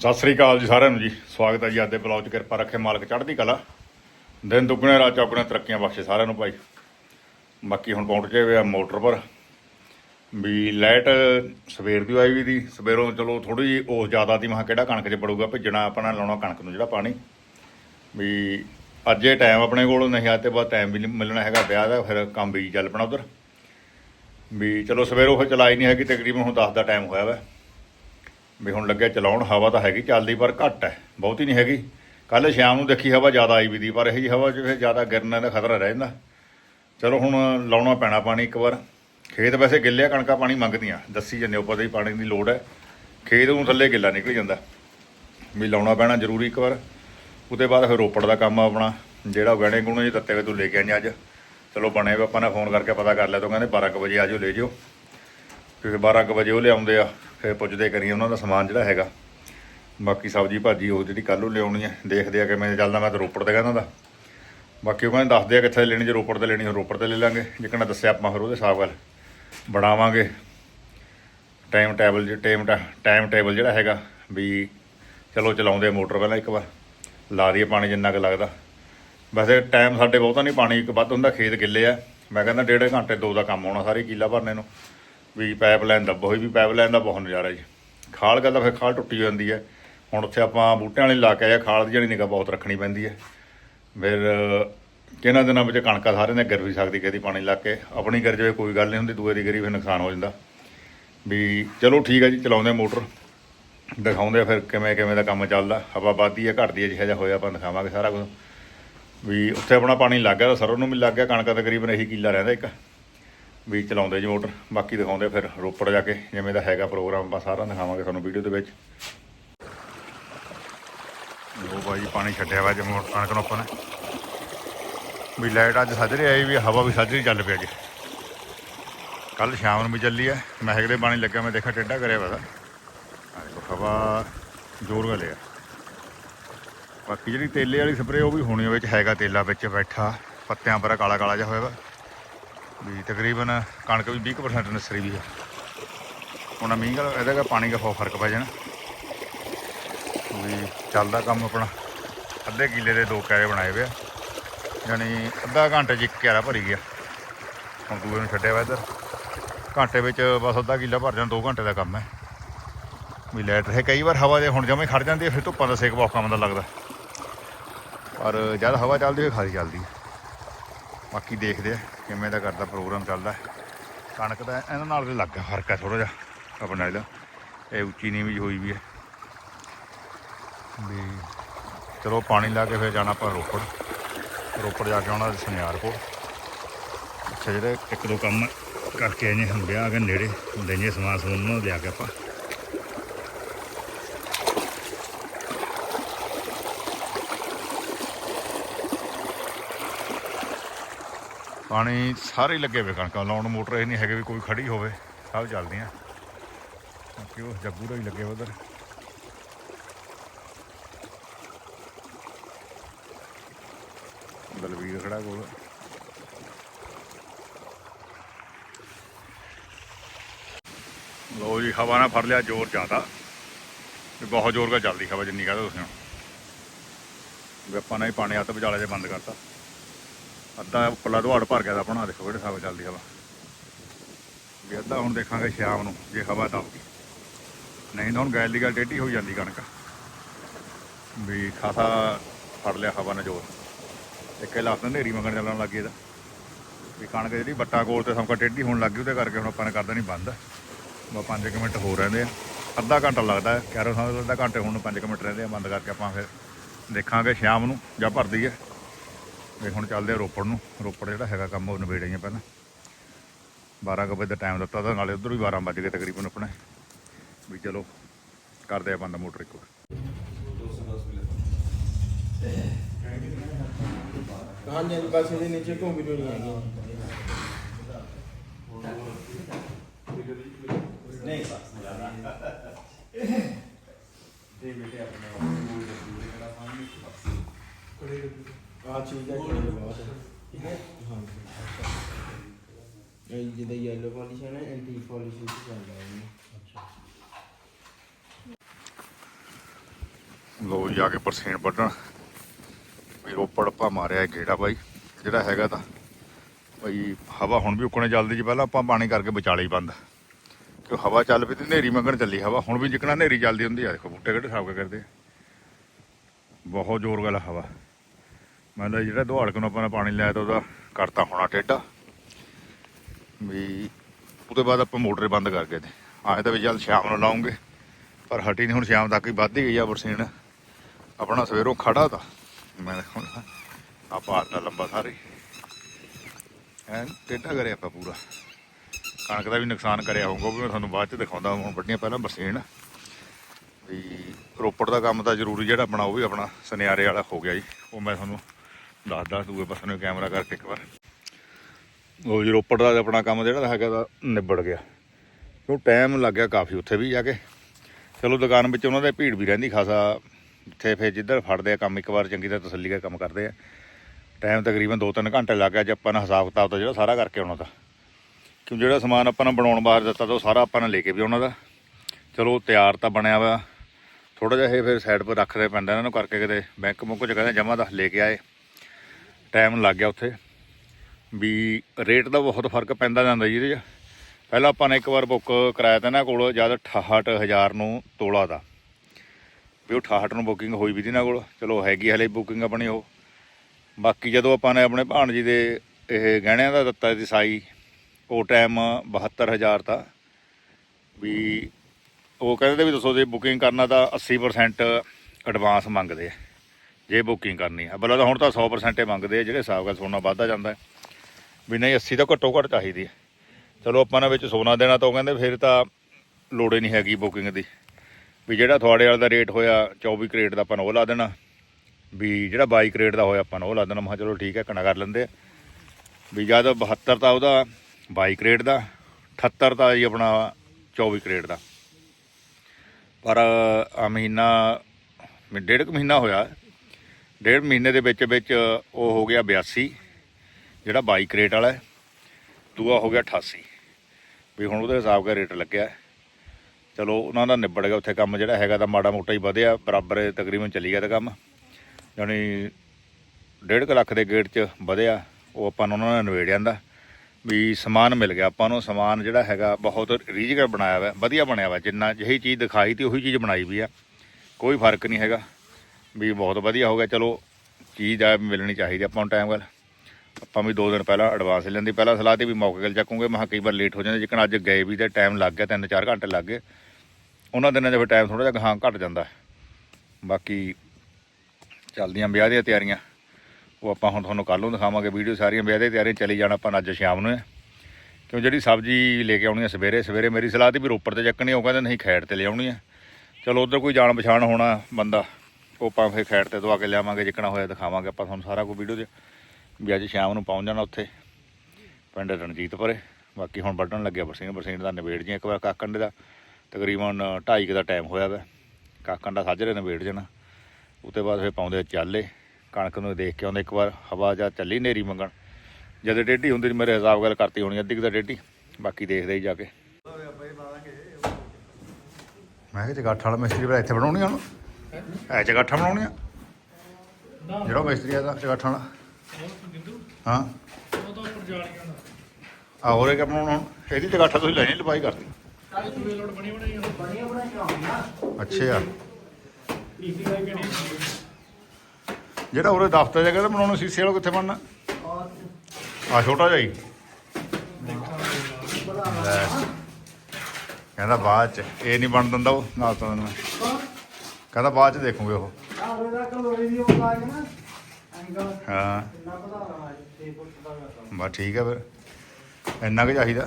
ਸਤਿ ਸ੍ਰੀ ਅਕਾਲ ਜੀ ਸਾਰਿਆਂ ਨੂੰ ਜੀ। ਸਵਾਗਤ ਹੈ ਜੀ ਅੱਜ ਦੇ ਬਲੌਗ 'ਚ। ਕਿਰਪਾ ਰੱਖੇ ਮਾਲਕ ਚੜ੍ਹਦੀ ਕਲਾ। ਦਿਨ ਦੁੱਗਣੇ, ਰਾਤ ਚੌਗਣੇ, ਤਰੱਕੀਆਂ ਬਖਸ਼ੇ ਸਾਰਿਆਂ ਨੂੰ ਭਾਈ। ਬਾਕੀ ਹੁਣ ਪਹੁੰਚ ਗਏ ਆ ਮੋਟਰ ਪਰ। ਵੀ ਲਾਈਟ ਸਵੇਰ ਦੀ ਆਈ ਵੀ ਦੀ। ਸਵੇਰੋਂ ਚਲੋ ਥੋੜੀ ਜਿਹੀ ਉਹ ਜ਼ਿਆਦਾ ਦੀ। ਮਹਾ ਕਿਹੜਾ ਕਣਕ 'ਚ ਪੜੂਗਾ ਭਿੱਜਣਾ ਆਪਣਾ, ਲਾਉਣਾ ਕਣਕ ਨੂੰ ਜਿਹੜਾ ਪਾਣੀ। ਵੀ ਅੱਜ ਇਹ ਟਾਈਮ ਆਪਣੇ ਕੋਲ ਨਹੀਂ ਅੱਜ ਤੇ ਬਾਅਦ ਟਾਈਮ ਵੀ ਨਹੀਂ ਮਿਲਣਾ ਹੈਗਾ ਵਿਆਹ ਦਾ। ਫਿਰ ਕੰਮ ਵੀ ਚੱਲ ਪਣਾ ਉਧਰ। ਵੀ ਚਲੋ ਸਵੇਰੋਂ ਫਿਰ ਚਲਾਈ ਨਹੀਂ ਹੈਗੀ। ਤਕਰੀਬਨ ਹੁਣ 10 ਦਾ ਟਾਈਮ ਹੋਇਆ ਵਾ। ਵੀ ਹੁਣ ਲੱਗਿਆ ਚਲਾਉਣ, ਹਵਾ ਤਾਂ ਹੈਗੀ ਚੱਲਦੀ ਪਰ ਘੱਟ ਹੈ, ਬਹੁਤੀ ਨਹੀਂ ਹੈਗੀ। ਕੱਲ ਸ਼ਾਮ ਨੂੰ ਦੇਖੀ ਹਵਾ ਜ਼ਿਆਦਾ ਆਈ ਵੀ ਦੀ, ਪਰ ਇਹੀ ਹਵਾ 'ਚ ਫਿਰ ਜ਼ਿਆਦਾ ਗਿਰਨ ਦਾ ਖਤਰਾ ਰਹਿ ਜਾਂਦਾ। ਚਲੋ ਹੁਣ ਲਾਉਣਾ ਪੈਣਾ ਪਾਣੀ ਇੱਕ ਵਾਰ। ਖੇਤ ਵੈਸੇ ਗਿੱਲੇ ਕਣਕਾਂ ਪਾਣੀ ਮੰਗਦੀਆਂ। ਦੱਸੀ ਜਾਂਦੇ ਉੱਪਰ ਦੇ ਹੀ ਪਾਣੀ ਦੀ ਲੋੜ ਹੈ। ਖੇਤ ਨੂੰ ਥੱਲੇ ਗਿੱਲਾ ਨਿਕਲ ਜਾਂਦਾ। ਵੀ ਲਾਉਣਾ ਪੈਣਾ ਜ਼ਰੂਰੀ ਇੱਕ ਵਾਰ। ਉਹਦੇ ਬਾਅਦ ਫਿਰ ਰੋਪੜ ਦਾ ਕੰਮ ਆ ਆਪਣਾ। ਜਿਹੜਾ ਉਹ ਗਹਿਣੇ ਗੁਣੇ ਜਿਹੇ ਤੱਤੇ ਵੇ ਤੂੰ ਲੈ ਕੇ ਆਈਆਂ ਅੱਜ। ਚਲੋ ਬਣੇ ਵੇ, ਆਪਾਂ ਨੇ ਫੋਨ ਕਰਕੇ ਪਤਾ ਕਰ ਲਿਆ, ਤੂੰ ਕਹਿੰਦੇ 12 ਕੁ ਵਜੇ ਆ ਜਾਓ ਲੈ ਜਿਓ ਫਿਰ 12 ਕੁ ਵਜੇ ਉਹ ਲਿਆਉਂਦੇ ਆ, ਫਿਰ ਪੁੱਛਦੇ ਕਰੀਏ ਉਹਨਾਂ ਦਾ ਸਮਾਨ ਜਿਹੜਾ ਹੈਗਾ। ਬਾਕੀ ਸਬਜ਼ੀ ਭਾਜੀ ਉਹ ਜਿਹੜੀ ਕੱਲ੍ਹ ਨੂੰ ਲਿਆਉਣੀ ਹੈ, ਦੇਖਦੇ ਆ ਕਿਵੇਂ ਚੱਲਦਾ, ਮੈਂ ਤਾਂ ਰੋਪੜ ਤੇ ਕਹਿੰਦਾ ਦਾ ਬਾਕੀ ਉਹ ਕਹਿੰਦੇ ਦੱਸਦੇ ਆ ਕਿੱਥੇ ਲੈਣੀ, ਜੇ ਰੋਪੜ ਤੇ ਲੈਣੀ ਹੋ ਰੋਪੜ ਤੇ ਲੈ ਲਾਂਗੇ, ਜਿੱਕਣਾ ਦੱਸਿਆ ਆਪਾਂ ਫਿਰ ਉਹਦੇ ਹਿਸਾਬ ਨਾਲ ਬਣਾਵਾਂਗੇ। ਟਾਈਮ ਟੇਬਲ ਜੇ ਟਾਈਮ ਟਾਈਮ ਟੇਬਲ ਜਿਹੜਾ ਹੈਗਾ, ਵੀ ਚਲੋ ਚਲਾਉਂਦੇ ਮੋਟਰ ਪਹਿਲਾਂ ਇੱਕ ਵਾਰ, ਲਾ ਦਈਏ ਪਾਣੀ ਜਿੰਨਾ ਕੁ ਲੱਗਦਾ। ਵੈਸੇ ਟਾਈਮ ਸਾਡੇ ਬਹੁਤਾ ਨਹੀਂ, ਪਾਣੀ ਇੱਕ ਵੱਧ ਹੁੰਦਾ, ਖੇਤ ਗਿੱਲੇ ਆ। ਮੈਂ ਕਹਿੰਦਾ ਡੇਢ ਘੰਟੇ ਦੋ ਦਾ ਕੰਮ ਆਉਣਾ ਸਾਰੇ ਕੀਲਾ ਭਰਨੇ ਨੂੰ। ਵੀ ਪਾਈਪ ਲਾਈਨ ਦੱਬ ਹੋਈ ਵੀ ਪਾਈਪ ਲਾਈਨ ਦਾ ਬਹੁਤ ਨਜ਼ਾਰਾ ਜੀ। ਖਾਲ ਗੱਲ ਫਿਰ ਖਾਲ ਟੁੱਟੀ ਜਾਂਦੀ ਹੈ। ਹੁਣ ਉੱਥੇ ਆਪਾਂ ਬੂਟਿਆਂ ਵਾਲੀ ਲਾ ਕੇ ਆ, ਖਾਲ ਦੀ ਜਿਹੜੀ ਨਿਗਾ ਬਹੁਤ ਰੱਖਣੀ ਪੈਂਦੀ ਹੈ। ਫਿਰ ਕਿਹਨਾਂ ਦਿਨਾਂ ਵਿੱਚ ਕਣਕਾਂ ਸਾਰਿਆਂ ਨੇ ਗਿਰ ਵੀ ਸਕਦੀ ਕਦੀ ਪਾਣੀ ਲੱਗ ਕੇ। ਆਪਣੀ ਗਿਰ ਜਾਵੇ, ਕੋਈ ਗੱਲ ਨਹੀਂ ਹੁੰਦੀ, ਦੂਏ ਦੀ ਗਿਰੀ ਫਿਰ ਨੁਕਸਾਨ ਹੋ ਜਾਂਦਾ। ਵੀ ਚਲੋ ਠੀਕ ਹੈ ਜੀ, ਚਲਾਉਂਦੇ ਮੋਟਰ। ਦਿਖਾਉਂਦੇ ਫਿਰ ਕਿਵੇਂ ਕਿਵੇਂ ਦਾ ਕੰਮ ਚੱਲਦਾ। ਹਵਾ ਵੱਧਦੀ ਹੈ ਘਟਦੀ ਹੈ ਜਿਹੋ ਜਿਹਾ ਹੋਇਆ ਆਪਾਂ ਦਿਖਾਵਾਂਗੇ ਸਾਰਾ ਕੁਝ। ਵੀ ਉੱਥੇ ਆਪਣਾ ਪਾਣੀ ਲੱਗ ਗਿਆ, ਤਾਂ ਸਰੋਂ ਨੂੰ ਵੀ ਲੱਗ ਗਿਆ, ਕਣਕਾਂ ਤਕਰੀਬਨ ਇਹੀ ਕਿੱਲਾ ਰਹਿੰਦਾ ਇੱਕ। ਵੀ ਚਲਾਉਂਦੇ ਜੀ ਮੋਟਰ, ਬਾਕੀ ਦਿਖਾਉਂਦੇ ਫਿਰ ਰੋਪੜ ਜਾ ਕੇ, ਜਿਵੇਂ ਦਾ ਹੈਗਾ ਪ੍ਰੋਗਰਾਮ, ਆਪਾਂ ਸਾਰਾ ਦਿਖਾਵਾਂਗੇ ਤੁਹਾਨੂੰ ਵੀਡੀਓ ਦੇ ਵਿੱਚ। ਲੋ ਬਾਈ ਪਾਣੀ ਛੱਡਿਆ ਵਾ ਜਿਵੇਂ ਮੋਟਰ, ਕਣਕ ਨੂੰ ਆਪਾਂ ਨੇ। ਵੀ ਲਾਈਟ ਅੱਜ ਸੱਜਰੇ ਆਈ ਵੀ ਹਵਾ ਵੀ ਸੱਜਰੀ ਚੱਲ ਪਿਆ ਜੀ। ਕੱਲ ਸ਼ਾਮ ਨੂੰ ਵੀ ਚੱਲੀ ਐ ਮਹਿਕ ਦੇ ਪਾਣੀ ਲੱਗਿਆ, ਮੈਂ ਦੇਖਿਆ ਟੇਢਾ ਕਰਿਆ ਵਾ ਹਵਾ ਜ਼ੋਰ ਵਾਲੇ ਆ। ਬਾਕੀ ਜਿਹੜੀ ਤੇਲੇ ਵਾਲੀ ਸਪਰੇਅ, ਉਹ ਵੀ ਹੋਣੀ ਵਿੱਚ ਹੈਗਾ ਤੇਲਾ ਵਿੱਚ ਬੈਠਾ, ਪੱਤਿਆਂ ਪਰ ਕਾਲਾ ਕਾਲਾ ਜਿਹਾ ਹੋਇਆ ਵਾ। ਵੀ ਤਕਰੀਬਨ ਕਣਕ ਵੀ 20% ਨਸਰੀ ਵੀ ਹੈ ਹੁਣ ਮੀਂਹ ਦਾ ਇਹਦਾ ਕਾ ਪਾਣੀ ਦਾ ਬਹੁਤ ਫ਼ਰਕ ਪੈ ਜਾਣਾ। ਵੀ ਚੱਲਦਾ ਕੰਮ ਆਪਣਾ। ਅੱਧੇ ਕਿੱਲੇ ਦੇ ਦੋ ਕਿਆਰੇ ਬਣਾਏ ਹੋਏ ਆ। ਯਾਨੀ ਅੱਧਾ ਘੰਟੇ 'ਚ ਇੱਕ ਕਿਆਰਾ ਭਰੀ ਗਿਆ। ਹੁਣ ਦੂਏ ਨੂੰ ਛੱਡਿਆ ਵਾ ਇੱਧਰ। ਘੰਟੇ ਵਿੱਚ ਬਸ ਅੱਧਾ ਕਿੱਲਾ ਭਰ ਜਾਣਾ 2 ਘੰਟੇ ਦਾ ਕੰਮ ਹੈ। ਵੀ ਲਾਈਟ ਰਹੇ। ਕਈ ਵਾਰ ਹਵਾ ਦੇ ਹੁਣ ਜਮੇ ਖੜ ਜਾਂਦੀ ਹੈ ਫਿਰ ਧੁੱਪਾਂ ਦਾ ਸੇਕ ਬਹੁਤ ਕੰਮ ਦਾ ਲੱਗਦਾ। ਪਰ ਜਦ ਹਵਾ ਚੱਲਦੀ ਹੋਏ ਖਾਲੀ ਚੱਲਦੀ ਹੈ ਬਾਕੀ ਦੇਖਦੇ ਆ। ਕਿਵੇਂ ਦਾ ਕਰਦਾ ਪ੍ਰੋਗਰਾਮ ਚੱਲਦਾ। ਕਣਕ ਦਾ ਇਹਨਾਂ ਨਾਲ ਵੀ ਲੱਗਾ ਫ਼ਰਕ ਹੈ ਥੋੜਾ ਜਿਹਾ ਆਪਣਾ ਇਹਦਾ ਇਹ ਉੱਚੀ ਨੀਵੀਂ ਹੋਈ ਵੀ ਹੈ। ਵੀ ਚਲੋ ਪਾਣੀ ਲਾ ਕੇ ਫਿਰ ਜਾਣਾ ਆਪਾਂ ਰੋਪੜ। ਰੋਪੜ ਜਾ ਕੇ ਆਉਣਾ ਸੁਨਿਆਰ ਕੋਲ ਅੱਛਾ ਜਿਹੜੇ ਇੱਕ ਦੋ ਕੰਮ ਕਰਕੇ ਆਏ ਨੇ ਹੁਣ ਵਿਆਹ ਆ ਗਏ ਨੇੜੇ ਹੁੰਦੇ ਲੈਣੇ ਸਮਾਨ ਸਮੂਨ ਨੂੰ ਲਿਆ ਕੇ ਆਪਾਂ ਪਾਣੀ ਸਾਰੇ ਹੀ ਲੱਗੇ ਹੋਏ ਕਣਕਾਂ, ਲਾਉਣ ਮੋਟਰ ਇਹ ਨਹੀਂ ਹੈਗੇ ਵੀ ਕੋਈ ਖੜੀ ਹੋਵੇ, ਸਭ ਚੱਲਦੀਆਂ। ਬਾਕੀ ਉਹ ਜੱਗੂ ਦਾ ਹੀ ਲੱਗੇ ਉਧਰ। ਬਲਵੀਰ ਖੜਾ ਕੋਲ। ਲੋ ਜੀ, ਹਵਾ ਨਾਲ ਫੜ ਲਿਆ ਜ਼ੋਰ ਜ਼ਿਆਦਾ। ਬਹੁਤ ਜ਼ੋਰ ਦਾ ਚੱਲਦੀ ਹਵਾ ਜਿੰਨੀ ਕਹਦਾ ਤੁਸੀਂ ਹੁਣ। ਵੀ ਆਪਾਂ ਨੇ ਪਾਣੀ ਹੱਥ ਵਿਚਾਲੇ ਜੇ ਬੰਦ ਕਰਤਾ। ਅੱਧਾ ਪੱਲਾ ਦਵਾੜ ਭਰ ਗਿਆ ਤਾਂ ਆਪਣਾ ਦੇਖੋ ਕਿਹੜੇ ਹਿਸਾਬ ਨਾਲ ਚੱਲਦੀ ਹਵਾ। ਵੀ ਅੱਧਾ ਹੁਣ ਦੇਖਾਂਗੇ ਸ਼ਾਮ ਨੂੰ, ਜੇ ਹਵਾ ਦਊਗੀ ਨਹੀਂ ਤਾਂ ਹੁਣ ਗੈਲ ਦੀ ਗੱਲ ਟੇਢੀ ਹੋ ਜਾਂਦੀ ਕਣਕ। ਵੀ ਖਾਸਾ ਫੜ ਲਿਆ ਹਵਾ ਨੇ ਜ਼ੋਰ। ਇੱਕ ਇਹ ਲਾਸਟ ਹਨੇਰੀ ਮੰਗਣ ਚੱਲਣ ਲੱਗੀ ਇਹਦਾ। ਵੀ ਕਣਕ ਜਿਹੜੀ ਬੱਟਾ ਕੋਲ ਤੇ ਸਮਕਾ ਟੇਢੀ ਹੋਣ ਲੱਗੀ ਉਹਦੇ ਕਰਕੇ ਹੁਣ ਆਪਾਂ ਨੇ ਕਰਦਾ ਨਹੀਂ ਬੰਦ। ਬਾ 5 ਮਿੰਟ ਹੋ ਰਹਿੰਦੇ ਆ। ਅੱਧਾ ਘੰਟਾ ਲੱਗਦਾ ਹੈ। ਕਹਿ ਰਹੇ ਸਮਝ ਅੱਧਾ ਘੰਟੇ ਹੁਣ 5 ਮਿੰਟ ਰਹਿੰਦੇ ਆ। ਬੰਦ ਕਰਕੇ ਆਪਾਂ ਫਿਰ ਦੇਖਾਂਗੇ ਸ਼ਾਮ ਨੂੰ ਜਾਂ ਭਰਦੀ ਹੈ। ਵੀ ਹੁਣ ਚੱਲਦੇ ਆ ਰੋਪੜ ਨੂੰ। ਰੋਪੜ ਜਿਹੜਾ ਹੈਗਾ ਕੰਮ ਉਹ ਨਿਬੇੜ ਆਈਆਂ ਪਹਿਲਾਂ। 12 ਕੁ ਵਜੇ ਦਾ ਟਾਈਮ ਦਿੱਤਾ ਤਾਂ ਨਾਲੇ ਉਧਰ ਵੀ 12 ਵੱਜ ਗਏ ਤਕਰੀਬਨ ਆਪਣੇ। ਵੀ ਚਲੋ ਕਰਦੇ ਆ ਬੰਦ ਮੋਟਰ ਇੱਕ ਵਾਰ। ਹਾਂਜੀ ਹਾਂਜੀ ਬਸ ਇਹਦੇ ਨੀਚੇ ਘੁੰਮ ਵੀ ਨਹੀਂ ਹੈਗੀ। ਨਹੀਂ ਆ ਚੀਜ਼ ਦਾ ਕੀ ਬਹੁਤ ਹੈ। ਹਾਂ? ਇਹ ਜਿਹਦਾ ਯੈਲੋ ਪਾਲਿਸ਼ ਹੈ ਨਾ ਐਂਟੀ ਪਾਲਿਸ਼ ਵਿੱਚ ਚੱਲਦਾ ਹੈ। ਲੋ ਜਾ ਕੇ ਪਰਸੇਨ ਵੱਢਣ। ਵੀ ਰੋਪੜ ਆਪਾਂ ਮਾਰਿਆ ਗੇੜਾ ਬਾਈ। ਜਿਹੜਾ ਹੈਗਾ ਤਾਂ। ਬਈ, ਹਵਾ ਹੁਣ ਵੀ ਉੱਕਣੇ ਚੱਲਦੀ ਜੀ। ਪਹਿਲਾਂ ਆਪਾਂ ਪਾਣੀ ਕਰਕੇ ਵਿਚਾਲੇ ਹੀ ਬੰਦ। ਕਿ ਹਵਾ ਚੱਲ ਪਈ ਤੇ ਹਨੇਰੀ ਮੰਗਣ ਚੱਲੀ ਹਵਾ। ਹੁਣ ਵੀ ਜਿਕਣਾ ਹਨੇਰੀ ਚੱਲਦੀ ਹੁੰਦੀ ਆ। ਦੇਖੋ, ਬੂਟੇ ਕਿਹੜੇ ਸਾਫ਼ ਕਰਦੇ ਬਹੁਤ ਜ਼ੋਰ ਗੱਲ ਹਵਾ। ਮਤਲਬ ਜਿਹੜਾ ਦੁਹਾੜ ਨੂੰ ਆਪਾਂ ਨੇ ਪਾਣੀ ਲਾਇਆ ਤਾਂ ਉਹਦਾ ਕਰਤਾ ਹੋਣਾ ਟੇਢਾ ਵੀ ਉਹਦੇ ਬਾਅਦ ਆਪਾਂ ਮੋਟਰ ਬੰਦ ਕਰ ਗਏ ਤੇ। ਆਏ ਤਾਂ ਵੀ ਜਦ ਸ਼ਾਮ ਨੂੰ ਲਾਉਂਗੇ। ਪਰ ਹਟੀ ਨਹੀਂ ਹੁਣ ਸ਼ਾਮ ਤੱਕ ਹੀ ਵੱਧ ਹੀ ਗਈ ਆ ਬਰਸੀਨ। ਆਪਣਾ ਸਵੇਰੋਂ ਖੜਾ ਤਾਂ। ਮੈਂ ਦੇਖੋ ਆਪਾਂ ਆਟਾ ਲੰਬਾ ਸਾਰੇ। ਐ ਟੇਢਾ ਕਰਿਆ ਆਪਾਂ ਪੂਰਾ। ਕਣਕ ਦਾ ਵੀ ਨੁਕਸਾਨ ਕਰਿਆ ਹੋਊਗਾ ਵੀ ਮੈਂ ਤੁਹਾਨੂੰ ਬਾਅਦ ਚ ਦਿਖਾਉਂਦਾ ਹੁਣ ਵੱਡੀਆਂ ਪਹਿਲਾਂ ਬਰਸੀਨ। ਵੀ ਰੋਪੜ ਦਾ ਕੰਮ ਤਾਂ ਜ਼ਰੂਰੀ ਜਿਹੜਾ ਆਪਣਾ, ਉਹ ਵੀ ਆਪਣਾ ਸੁਨਿਆਰੇ ਵਾਲਾ ਹੋ ਗਿਆ ਜੀ। ਉਹ ਮੈਂ ਤੁਹਾਨੂੰ ਦੱਸਦਾ, ਦੂਏ ਪਾਸੇ ਨੂੰ ਕੈਮਰਾ ਕਰਕੇ ਇੱਕ ਵਾਰ। ਉਹ ਜੀ ਰੋਪੜ ਦਾ ਆਪਣਾ ਕੰਮ ਜਿਹੜਾ ਹੈਗਾ ਦਾ ਨਿਬੜ ਗਿਆ। ਉਹ ਟਾਈਮ ਲੱਗ ਗਿਆ ਕਾਫੀ ਉੱਥੇ ਵੀ ਜਾ ਕੇ। ਚਲੋ ਦੁਕਾਨ ਵਿੱਚ ਉਹਨਾਂ ਦੇ ਭੀੜ ਵੀ ਰਹਿੰਦੀ, ਖਾਸਾ ਜਿੱਥੇ ਫਿਰ ਜਿੱਧਰ ਫੜਦੇ ਆ ਕੰਮ, ਇੱਕ ਵਾਰ ਚੰਗੀ ਤਰ੍ਹਾਂ ਤਸੱਲੀ ਨਾਲ ਕੰਮ ਕਰਦੇ ਆ। ਟਾਈਮ ਤਕਰੀਬਨ 2-3 ਘੰਟੇ ਲੱਗ ਗਿਆ ਜੇ ਆਪਾਂ ਨੇ ਹਿਸਾਬ ਕਿਤਾਬ ਦਾ ਜਿਹੜਾ ਸਾਰਾ ਕਰਕੇ ਆਉਣਾ ਤਾਂ। ਕਿਉਂ ਜਿਹੜਾ ਸਮਾਨ ਆਪਾਂ ਨੇ ਬਣਾਉਣ ਬਾਹਰ ਦਿੱਤਾ ਤਾਂ ਉਹ ਸਾਰਾ ਆਪਾਂ ਨੇ ਲੈ ਕੇ ਵੀ ਆਉਣਾ ਦਾ। ਚਲੋ ਤਿਆਰ ਤਾਂ ਬਣਿਆ ਵਾ। ਥੋੜਾ ਜਿਹਾ ਇਹ ਫਿਰ ਸਾਈਡ 'ਤੇ ਰੱਖਦੇ ਪੈਂਦਾ ਇਹਨਾਂ ਨੂੰ ਕਰਕੇ ਕਿਤੇ। ਬੈਂਕ ਮੁੱਕ ਚ ਕਹਿੰਦੇ ਜਮਾ ਦਾ ਲੈ ਕੇ ਆਏ। ਟਾਈਮ ਲੱਗ ਗਿਆ ਉੱਥੇ। ਵੀ ਰੇਟ ਦਾ ਬਹੁਤ ਫ਼ਰਕ ਪੈਂਦਾ ਜਾਂਦਾ ਜੀ ਇਹਦੇ ਪਹਿਲਾਂ ਆਪਾਂ ਨੇ ਇੱਕ ਵਾਰ ਬੁੱਕ ਕਰਾਇਆ ਤਾਂ ਇਹਨਾਂ ਕੋਲ ਜਦ 68000 ਨੂੰ ਤੋਲਾ ਦਾ। ਵੀ ਉਹ 68 ਨੂੰ ਬੁਕਿੰਗ ਹੋਈ ਵੀ ਦੀ ਇਹਨਾਂ ਕੋਲ। ਚਲੋ ਹੈਗੀ ਹਲੇ ਬੁਕਿੰਗ ਆਪਣੀ ਉਹ। ਬਾਕੀ ਜਦੋਂ ਆਪਾਂ ਨੇ ਆਪਣੇ ਭਾਣਜੀ ਦੇ ਇਹ ਗਹਿਣਿਆਂ ਦਾ ਦਿੱਤਾ ਸੀ ਸਾਈ, ਉਹ ਟਾਈਮ 72000 ਤਾਂ ਵੀ ਉਹ ਕਹਿੰਦੇ ਵੀ ਦੱਸੋ ਜੇ ਬੁਕਿੰਗ ਕਰਨਾ ਤਾਂ 80% ਐਡਵਾਂਸ ਮੰਗਦੇ ਆ। ਜੇ ਬੁਕਿੰਗ ਕਰਨੀ ਆ। ਬਲਾ ਤਾਂ ਹੁਣ ਤਾਂ 100% ਹੀ ਮੰਗਦੇ ਆ, ਜਿਹੜੇ ਹਿਸਾਬ ਨਾਲ ਸੋਨਾ ਵੱਧਦਾ ਜਾਂਦਾ ਵੀ ਨਹੀਂ 80 ਤਾਂ ਘੱਟੋ ਘੱਟ ਚਾਹੀਦੀ ਹੈ। ਚਲੋ, ਆਪਾਂ ਨੇ ਵਿੱਚ ਸੋਨਾ ਦੇਣਾ ਤਾਂ ਉਹ ਕਹਿੰਦੇ ਫਿਰ ਤਾਂ ਲੋੜ ਹੀ ਨਹੀਂ ਹੈਗੀ ਬੁਕਿੰਗ ਦੀ। ਵੀ ਜਿਹੜਾ ਤੁਹਾਡੇ ਵਾਲਾ ਦਾ ਰੇਟ ਹੋਇਆ 24 ਕਰੇਟ ਦਾ ਆਪਾਂ ਨੂੰ ਉਹ ਲਾ ਦੇਣਾ। ਵੀ ਜਿਹੜਾ 22 ਕਰੇਟ ਦਾ ਹੋਇਆ, ਆਪਾਂ ਨੂੰ ਉਹ ਲਾ ਦੇਣਾ। ਮੈਂ ਚਲੋ ਠੀਕ ਹੈ ਕਣਾ ਕਰ ਲੈਂਦੇ ਆ। ਵੀ ਜਦ 72 ਤਾਂ ਉਹਦਾ 22 ਕਰੇਟ ਦਾ 78 ਤਾਂ ਜੀ ਆਪਣਾ 24 ਕਰੇਟ ਦਾ। ਪਰ ਆ ਮਹੀਨਾ, ਡੇਢ ਕੁ ਮਹੀਨਾ ਹੋਇਆ। ਡੇਢ ਮਹੀਨੇ ਦੇ ਵਿੱਚ ਵਿੱਚ ਉਹ ਹੋ ਗਿਆ 82 ਜਿਹੜਾ 22 ਕਰੇਟ ਵਾਲਾ ਦੂਆ ਹੋ ਗਿਆ 88 ਵੀ ਹੁਣ ਉਹਦੇ ਹਿਸਾਬ ਦਾ ਰੇਟ ਲੱਗਿਆ ਚਲੋ, ਉਹਨਾਂ ਦਾ ਨਿਬੜ ਗਿਆ ਉੱਥੇ ਕੰਮ, ਜਿਹੜਾ ਹੈਗਾ ਤਾਂ ਮਾੜਾ ਮੋਟਾ ਹੀ ਵਧਿਆ, ਬਰਾਬਰ ਤਕਰੀਬਨ ਚੱਲੀ ਗਿਆ ਤਾਂ ਕੰਮ। ਯਾਨੀ ਡੇਢ ਕੁ ਲੱਖ ਦੇ ਗੇਟ 'ਚ ਵਧਿਆ, ਉਹ ਆਪਾਂ ਨੂੰ ਉਹਨਾਂ ਨੇ ਨਵੇੜ ਜਾਂਦਾ ਵੀ ਸਮਾਨ ਮਿਲ ਗਿਆ ਆਪਾਂ ਨੂੰ, ਸਮਾਨ ਜਿਹੜਾ ਹੈਗਾ ਬਹੁਤ ਰੀਝਗਰ ਬਣਾਇਆ ਹੋਇਆ, ਵਧੀਆ ਬਣਿਆ ਹੋਇਆ। ਜਿੰਨਾ ਜਿਹੀ ਚੀਜ਼ ਦਿਖਾਈ ਤੇ, ਉਹੀ ਚੀਜ਼ ਬਣਾਈ ਵੀ ਆ। ਕੋਈ ਫ਼ਰਕ ਨਹੀਂ ਹੈਗਾ। ਵੀ ਬਹੁਤ ਵਧੀਆ ਹੋ ਗਿਆ। ਚਲੋ, ਚੀਜ਼ ਆ ਮਿਲਣੀ ਚਾਹੀਦੀ ਆਪਾਂ ਨੂੰ ਟਾਈਮ ਗੱਲ ਆਪਾਂ ਵੀ ਦੋ ਦਿਨ ਪਹਿਲਾਂ ਐਡਵਾਂਸ ਲੈਂਦੀ। ਪਹਿਲਾਂ ਸਲਾਹ ਤੇ ਵੀ ਮੌਕੇ ਗੱਲ ਚੱਕੂਗੇ। ਮੈਂ ਕਈ ਵਾਰ ਲੇਟ ਹੋ ਜਾਂਦੇ। ਜਿਕਣ ਅੱਜ ਗਏ ਵੀ ਤੇ ਟਾਈਮ ਲੱਗ ਗਿਆ, ਤਿੰਨ ਚਾਰ ਘੰਟੇ ਲੱਗ ਗਏ। ਉਹਨਾਂ ਦਿਨਾਂ 'ਚ ਫਿਰ ਟਾਈਮ ਥੋੜਾ ਜਿਹਾ ਗਾਹਾਂ ਘਟ ਜਾਂਦਾ। ਬਾਕੀ ਚੱਲਦੀਆਂ ਵਿਆਹ ਦੀਆਂ ਤਿਆਰੀਆਂ। ਉਹ ਆਪਾਂ ਹੁਣ ਤੁਹਾਨੂੰ ਕੱਲ੍ਹ ਨੂੰ ਦਿਖਾਵਾਂਗੇ। ਵੀਡੀਓ ਸਾਰੀਆਂ ਵਿਆਹ ਦੀਆਂ ਤਿਆਰੀਆਂ ਚਲੀ ਜਾਣਾ ਆਪਾਂ ਅੱਜ ਸ਼ਾਮ ਨੂੰ। ਹੈ ਕਿਉਂ ਜਿਹੜੀ ਸਬਜ਼ੀ ਲੈ ਕੇ ਆਉਣੀ ਹੈ ਸਵੇਰੇ ਸਵੇਰੇ ਮੇਰੀ ਸਲਾਹ ਤੇ ਵੀ ਰੋਪੜ ਤੇ ਚੱਕਣੀ ਉਹ ਕਹਿੰਦੇ ਨਹੀਂ ਖੈੜ ਤੇ ਲਿਆਉਣੀ ਹੈ ਚਲੋ, ਉਧਰ ਕੋਈ ਜਾਣ ਪਛਾਣ ਹੋਣਾ ਬੰਦਾ। ਉਹ ਆਪਾਂ ਫਿਰ ਖੈੜ ਤੇ ਦਵਾ ਕੇ ਲਿਆਵਾਂਗੇ, ਜਿੱਕਣਾ ਹੋਇਆ ਦਿਖਾਵਾਂਗੇ, ਆਪਾਂ ਤੁਹਾਨੂੰ ਸਾਰਾ ਕੁਝ ਵੀਡੀਓ 'ਚ। ਵੀ ਅੱਜ ਸ਼ਾਮ ਨੂੰ ਪਹੁੰਚ ਜਾਣਾ ਉੱਥੇ, ਪਿੰਡ ਰਣਜੀਤਪੁਰੇ। ਬਾਕੀ ਹੁਣ ਵੱਢਣ ਲੱਗਿਆ ਬਰਸੀਨ ਬਰਸੀਨ ਦਾ ਨਿਬੇੜ ਜੀ ਇੱਕ ਵਾਰ ਕਾਕੰਡੇ ਦਾ ਤਕਰੀਬਨ 2:30 ਦਾ ਟਾਈਮ ਹੋਇਆ ਵਾ। ਕਾਕੰਡ ਸਾਜਰੇ ਨਿਬੇੜ ਜਾਣਾ। ਉਤੇ ਬਾਅਦ ਫਿਰ ਪਾਉਂਦੇ ਆ ਚਾਲੇ। ਕਣਕ ਨੂੰ ਦੇਖ ਕੇ ਆਉਂਦੇ ਇੱਕ ਵਾਰ, ਹਵਾ ਜਾਂ ਚੱਲੀ ਨੇਰੀ ਮੰਗਣ। ਜਦ ਡੇਢੀ ਹੁੰਦੀ ਮੇਰੇ ਹਿਸਾਬ ਗੱਲ ਕਰਤੀ ਹੋਣੀ ਅੱਧੀ ਕੁ ਡੇਢੀ। ਬਾਕੀ ਦੇਖਦੇ ਹੀ ਜਾ ਕੇ। ਮੈਂ ਕਿਹਾ ਜਗਾਠ ਵਾਲਾ ਮਿਸਤਰੀ ਬੜਾ ਇੱਥੇ ਬਣਾਉਣੀ ਹੁਣ ਐ ਜਗਾਠਾ ਬਣਾਉਣੇ ਆ। ਜਿਹੜਾ ਮਿਸਤਰੀ ਆ ਦਾ ਜਗਾਠਾਂ ਵਾਲਾ। ਹਾਂ। ਉਹ ਤਾਂ ਉੱਪਰ ਜਾਲੀਆਂ ਦਾ ਆ ਹੋਰ ਇਹ ਬਣਾਉਣਾ ਹੁਣ? ਇਹਦੀ ਜਗਾਠਾ ਤੁਸੀਂ ਲੈਣੀ ਲਪਾਈ ਕਰਤੀ ਕਾਲੀ ਤੂੰ ਲੋੜ ਬਣੀ ਬਣਾਈ ਉਹ ਬਣੀਆਂ ਬਣਾਈਆਂ ਹੋਈਆਂ ਅੱਛਾ। ਈਜ਼ੀ ਲਾਈਕ ਕਿਹੜੀ ਜਿਹੜਾ ਉਰੇ ਦਫ਼ਤਰ ਜਗ੍ਹਾ ਤੇ ਬਣਾਉਣਾ, ਸੀਸੇ ਵਾਲਾ ਕਿੱਥੇ ਬਣਨਾ? ਆ ਛੋਟਾ ਜਿਹਾ ਹੀ। ਲੈ। ਕਹਿੰਦਾ ਬਾਅਦ ਚ। ਇਹ ਨਹੀਂ ਬਣ ਦਿੰਦਾ ਉਹ, ਨਾਲ ਤਾਂ ਮੈਂ। ਕਹਿੰਦਾ ਬਾਅਦ ਚ ਦੇਖੂਗੇ ਉਹ। ਆਹ ਦਾ ਕਲੋਰੀ ਦੀ ਉਹ ਲਾ ਕੇ ਨਾ ਐਂਗਲ ਹਾਂ। ਨਾ ਵਧਾ ਰਹਾ ਹੈ 6 ਫੁੱਟ ਦਾ ਕਰਦਾ ਬਸ ਠੀਕ ਹੈ ਫਿਰ। ਇੰਨਾ ਕੁ ਚਾਹੀਦਾ।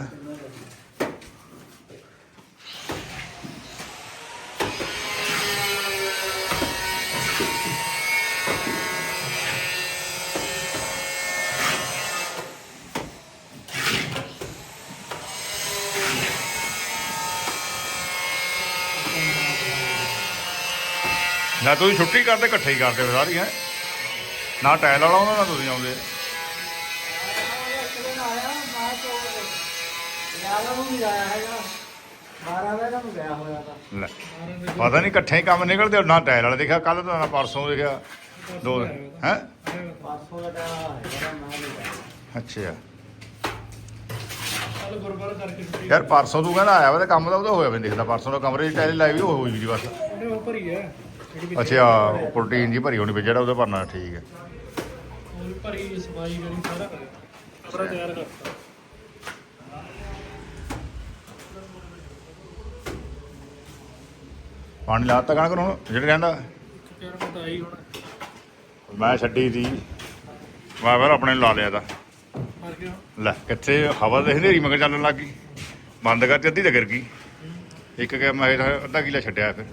ਨਾ ਤੁਸੀਂ ਛੁੱਟੀ ਕਰਦੇ, ਇਕੱਠੇ ਹੀ ਕਰਦੇ ਸਾਰੀ ਹੈ ਨਾ ਟਾਇਲ ਵਾਲਾ ਆਉਂਦਾ, ਨਾ ਤੁਸੀਂ ਆਉਂਦੇ। ਲੈ, ਪਤਾ ਨਹੀਂ ਇਕੱਠੇ ਹੀ ਕੰਮ ਨਿਕਲਦੇ ਨਾ ਟਾਇਰ ਵਾਲਾ ਦੇਖਿਆ ਕੱਲ ਤਾਂ ਨਾ ਪਰਸੋਂ ਦੇਖਿਆ, ਦੋ ਹੈ? ਅੱਛਾ। ਕੱਲ ਗੁਰਬਾਰ ਕਰਕੇ ਛੁੱਟੀ ਯਾਰ ਪਰਸੋਂ ਤੂੰ ਕਹਿੰਦਾ ਆਇਆ ਵਾ ਤੇ ਕੰਮ ਦਾ ਉਹਦਾ ਹੋਇਆ ਵੀ ਨੀ ਦਿਖਦਾ, ਪਰਸੋਂ ਦਾ ਕਮਰੇ 'ਚ ਟਾਇਲ ਲਾਈ ਵੀ ਉਹ ਹੋਈ ਵੀ ਜੀ ਬਸ। ਉਹਨੇ ਉਹ ਭਰੀ ਹੈ ਅੱਛਾ ਪ੍ਰੋਟੀਨ ਜੀ ਭਰੀ ਹੋਣੀ ਵੀ ਜਿਹੜਾ ਉਹਦਾ ਭਰਨਾ ਠੀਕ ਹੈ। ਉਹ ਭਰੀ ਸਫ਼ਾਈ ਕਰੀ ਸਾਰਾ ਕਰੇ ਕਮਰਾ ਤਿਆਰ ਕਰਤਾ ਪਾਣੀ ਲਾਤਾ ਕਣਕ ਨੂੰ ਜਿਹੜਾ ਕਹਿੰਦਾ। ਆਈ ਹੁਣ। ਮੈਂ ਛੱਡੀ ਸੀ ਮੈਂ ਫਿਰ ਆਪਣੇ ਨੂੰ ਲਾ ਲਿਆ ਤਾਂ ਮਰ ਗਿਆ ਲੈ ਕਿੱਥੇ ਹਵਾ ਦੇ ਹਨੇਰੀ ਮਗਰ ਚੱਲਣ ਲੱਗ ਗਈ। ਬੰਦ ਕਰਤੀ ਅੱਧੀ ਤਾਂ ਗਿਰ ਗਈ। ਇੱਕ ਕਿ ਮੈਂ ਅੱਧਾ ਕਿਲਾ ਛੱਡਿਆ ਫਿਰ।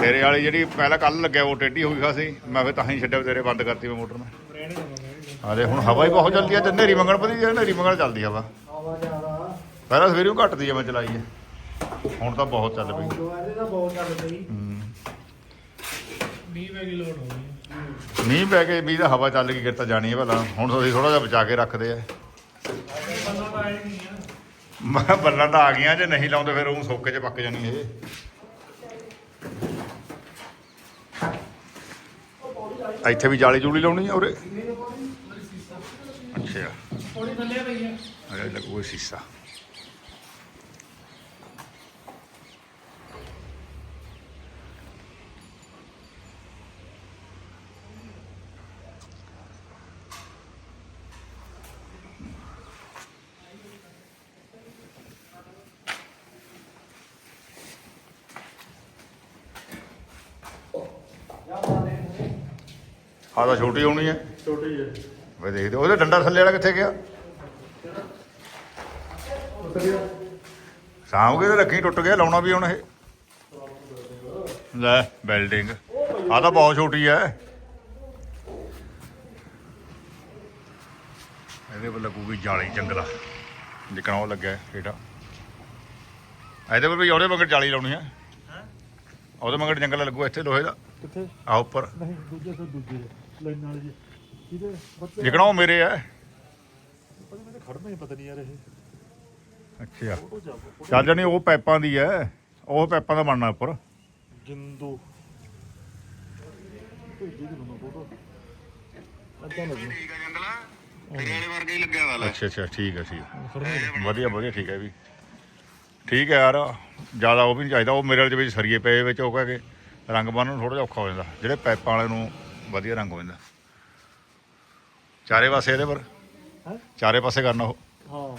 ਤੇਰੇ ਵਾਲੀ ਜਿਹੜੀ ਪਹਿਲਾਂ ਕੱਲ ਲੱਗਿਆ ਉਹ ਟੇਢੀ ਹੋ ਗਈ ਖਾਸੀ ਮੈਂ ਫਿਰ ਤਾਂ ਹੀ ਛੱਡਿਆ, ਤੇਰੇ ਬੰਦ ਕਰਤੀ ਮੈਂ ਮੋਟਰ ਮੈਂ ਰਹਿਣੇ ਹੁਣ ਹਵਾ ਹੀ ਬਹੁਤ ਚੱਲਦੀ ਹੈ ਤੇ ਹਨੇਰੀ ਮੰਗਣ ਪਦੀ ਹਨੇਰੀ ਮੰਗਣ ਚੱਲਦੀ ਹਵਾ। ਆਵਾ ਜ਼ਿਆਦਾ ਪਹਿਲਾਂ ਸਵੇਰੇ ਨੂੰ ਘਟਦੀ ਹੈ ਮੈਂ ਚਲਾਈ ਹੈ ਹੁਣ ਤਾਂ ਬਹੁਤ ਚੱਲ ਪਈ। ਦੁਆਰੇ ਦਾ ਬਹੁਤ ਚੱਲ ਪਈ ਹੂੰ। 20 ਵੈਗੀ ਲੋਡ ਹੋ ਗਈ। ਮੀਂਹ ਪੈ ਕੇ ਵੀ ਤਾਂ ਹਵਾ ਚੱਲ ਗਈ, ਫਿਰ ਤਾਂ ਜਾਣੀ ਹੈ ਭਲਾ। ਹੁਣ ਤੁਸੀਂ ਥੋੜਾ ਜਿਹਾ ਬਚਾ ਕੇ ਰੱਖਦੇ ਆ ਬੰਦਾ ਤਾਂ ਆਇਆ ਨਹੀਂ ਆ ਮੈਂ ਕਿਹਾ ਬੱਲਾਂ ਤਾਂ ਆ ਗਈਆਂ ਜੇ ਨਹੀਂ ਲਾਉਂਦੇ ਫਿਰ ਉਹ ਸੋਕੇ 'ਚ ਪੱਕ ਜਾਣੀ ਇਹ। ਇੱਥੇ ਵੀ ਜਾਲੀ ਜੂਲੀ ਲਾਉਣੀ ਆ ਉਰੇ? ਅੱਛਾ। ਥੋੜੀ ਥੱਲੇ ਪਈ ਆ। ਅਰੇ ਲੱਗੂਗਾ ਸੀਸਾ। ਆਹ ਤਾਂ ਛੋਟੀ ਹੋਣੀ ਹੈ। ਛੋਟੀ ਹੈ। ਵੇ ਦੇਖਦੇ ਉਹਦੇ ਡੰਡਾ ਥੱਲੇ ਵਾਲਾ ਕਿੱਥੇ ਗਿਆ? ਸਾਂਭ ਕੇ ਤੇ ਰੱਖੀ ਟੁੱਟ ਗਿਆ ਲਾਉਣਾ ਵੀ ਹੁਣ ਇਹ। ਲੈ ਬਿਲਡਿੰਗ। ਆ ਤਾਂ ਬਹੁਤ ਛੋਟੀ ਐ ਇਹਦੇ ਪਰ ਲੱਗੂਗੀ ਜਾਲੀ ਜੰਗਲਾ। ਜਿਕਣਾ ਉਹ ਲੱਗਿਆ ਹੇਠਾਂ। ਇਹਦੇ ਪਰ ਵੀ ਉਹਦੇ ਮਗਰ ਜਾਲੀ ਲਾਉਣੀ ਹੈ। ਉਹਦੇ ਮਗਰ ਜੰਗਲਾ ਲੱਗੂ ਇੱਥੇ ਲੋਹੇ ਦਾ। ਕਿੱਥੇ? ਆ ਉੱਪਰ। ਨਹੀਂ ਦੂਜੇ ਤੋਂ ਦੂਜੇ। ਲਾਈਨ ਵਾਲੇ ਜੀ। ਕਿਹਦੇ ਬੱਚੇ ਜਿਕਣਾ ਉਹ ਮੇਰੇ ਐ ਪਤਾ ਮੈਨੂੰ ਖੜਨਾ ਹੀ ਪਤਾ ਨਹੀਂ ਯਾਰ ਇਹ। ਅੱਛਾ। ਉਹ ਜਾਓ ਚੱਲ ਜਾਣੀ ਉਹ ਪਾਈਪਾਂ ਦੀ ਐ। ਉਹ ਪਾਈਪਾਂ ਦਾ ਬਣਨਾ ਉੱਪਰ। ਜਿੰਦੂ। ਭੇਜੀ ਦੀ ਫੋਟੋ। ਠੀਕ ਹੈ ਜੰਗਲਾ। ਤੇਰੇ ਵਾਲੇ ਵਰਗਾ ਹੀ ਲੱਗਿਆ ਵਾਲਾ। ਅੱਛਾ ਅੱਛਾ ਠੀਕ ਹੈ ਠੀਕ ਵਧੀਆ ਵਧੀਆ ਠੀਕ ਹੈ ਵੀ। ਠੀਕ ਹੈ ਯਾਰ। ਜ਼ਿਆਦਾ ਉਹ ਵੀ ਨਹੀਂ ਚਾਹੀਦਾ। ਉਹ ਮੇਰੇ ਵਾਲੇ ਦੇ ਵਿੱਚ ਸਰੀਏ ਪਏ ਵਿੱਚ ਉਹ ਕਹਿ ਕੇ ਰੰਗ ਬੰਨ੍ਹਣ ਨੂੰ ਥੋੜਾ ਜਿਹਾ ਔਖਾ ਹੋ ਜਾਂਦਾ। ਜਿਹੜੇ ਪਾਈਪਾਂ ਵਾਲੇ ਨੂੰ ਵਧੀਆ ਰੰਗ ਹੋ ਜਾਂਦਾ ਚਾਰੇ ਪਾਸੇ ਇਹਦੇ ਪਰ। ਹੈਂ? ਚਾਰੇ ਪਾਸੇ ਕਰਨਾ ਉਹ। ਹਾਂ।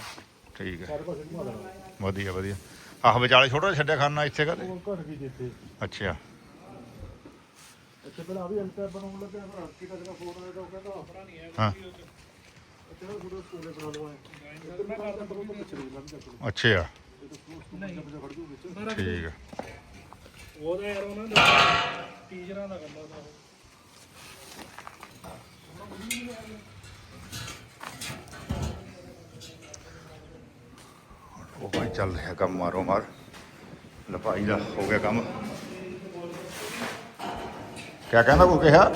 ਠੀਕ ਹੈ। ਪਾਸੇ ਘੁਮਾ ਵਧੀਆ ਵਧੀਆ। ਆਹ ਵਿਚਾਲੇ ਛੋਟਾ ਜਿਹਾ ਛੱਡਿਆ ਖਾਨਾ ਇੱਥੇ ਕਦੇ? ਉਹ ਘਟ ਗਈ ਜਿੱਥੇ। ਅੱਛਾ। ਇੱਥੇ ਪਹਿਲਾਂ ਆ ਵੀ ਅੰਤਰ ਬਣਾਉਣ ਲੱਗਿਆ ਪਰ ਹੱਕੀ ਤੱਕ ਦਾ ਫੋਨ ਆਇਆ ਤਾਂ ਉਹ ਕਹਿੰਦਾ ਪਤਾ ਨਹੀਂ ਹੈ। ਹਾਂ। ਇੱਥੇ ਨਾ ਥੋੜਾ ਸਕੂਲੇ ਬਣਾ ਲਵਾਂ ਮੈਂ ਕਰਦਾ ਤਾਂ ਉਹ ਪਿੱਛੇ ਦੇ ਲੰਘ ਜਾ ਅੱਛਾ। ਇਹ ਤਾਂ ਸਕੂਲ ਨਹੀਂ ਖੜ ਜੂ ਵਿੱਚ। ਠੀਕ ਹੈ। ਉਹਦਾ ਯਾਰ ਉਹਨਾਂ ਦਾ ਟੀਚਰਾਂ ਦਾ ਕਰਦਾ ਤਾਂ ਉਹ। ਉਹ ਭਾਈ ਚੱਲ ਰਿਹਾ ਕੰਮ ਮਾਰੋ ਮਾਰ। ਲਪਾਈ ਦਾ ਹੋ ਗਿਆ ਕੰਮ। ਕਿਆ ਕਹਿੰਦਾ ਕੋ ਕਿਹਾ